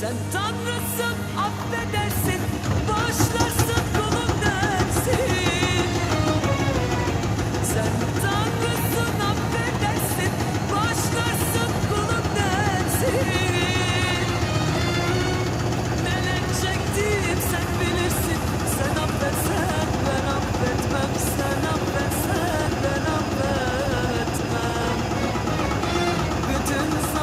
Sen tanrısın